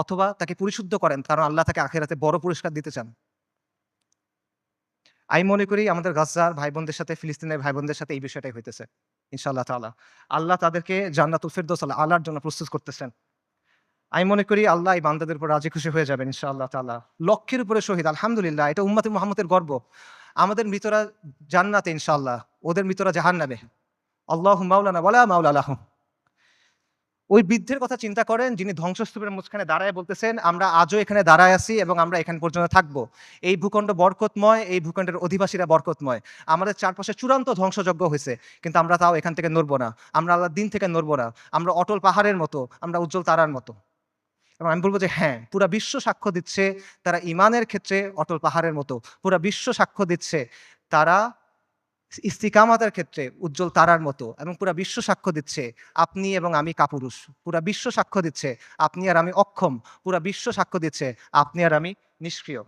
অথবা তাকে পরিশুদ্ধ করেন, কারণ আল্লাহ তাকে আখেরাতে বড় পুরস্কার দিতে চান। আমি মনে করি আমাদের গাজার ভাই বোনদের সাথে, ফিলিস্তিনের ভাই বোনদের সাথে এই বিষয়টাই হইতেছে, ইনশাআল্লাহ তাআলা। আল্লাহ তাদেরকে জান্নাতুল ফেরদৌস আল্লাহ আল্লাহর জন্য প্রস্তুত করতেছেন। আমি মনে করি আল্লাহ এই বান্দাদের উপর রাজি খুশি হয়ে যাবেন, ইনশাআল্লাহ তাআলা। লক্ষের উপরে শহীদ, আলহামদুলিল্লাহ, এটা উম্মতে মুহাম্মদের গর্ব। আমাদের মৃতরা জান্নাতে, ইনশাআল্লাহ, ওদের মৃতরা জাহান্নামে। আল্লাহ মাওলানা বলা মাওলা আলাহম ওই বৃদ্ধের কথা চিন্তা করেন, যিনি ধ্বংসস্তূপের মাঝখানে দাঁড়ায় বলতেছেন, আমরা আজও এখানে দাঁড়ায় আছি এবং আমরা এখানে পর্যন্ত থাকব। এই ভূখণ্ড বরকতময়, এই ভূখণ্ডের অধিবাসীরা বরকতময়। আমাদের চারপাশে চূড়ান্ত ধ্বংসযজ্ঞ হয়েছে, কিন্তু আমরা তাও এখান থেকে নড়বো না। আমরা আল্লাহর দিন থেকে নড়বো না। আমরা অটল পাহাড়ের মতো, আমরা উজ্জ্বল তারার মতো। এবং আমি বলব যে হ্যাঁ পুরা বিশ্ব সাক্ষ্য দিচ্ছে তারা ইমানের ক্ষেত্রে অটল পাহাড়ের মতো। পুরা বিশ্ব সাক্ষ্য দিচ্ছে তারা ইস্তিকামাতের ক্ষেত্রে উজ্জ্বল তারার মতো এবং পুরা বিশ্ব সাক্ষ্য দিচ্ছে আপনি এবং আমি কাপুরুষ। পুরা বিশ্ব সাক্ষ্য দিচ্ছে আপনি আর আমি অক্ষম। পুরা বিশ্ব সাক্ষ্য দিচ্ছে আপনি আর আমি নিষ্ক্রিয়।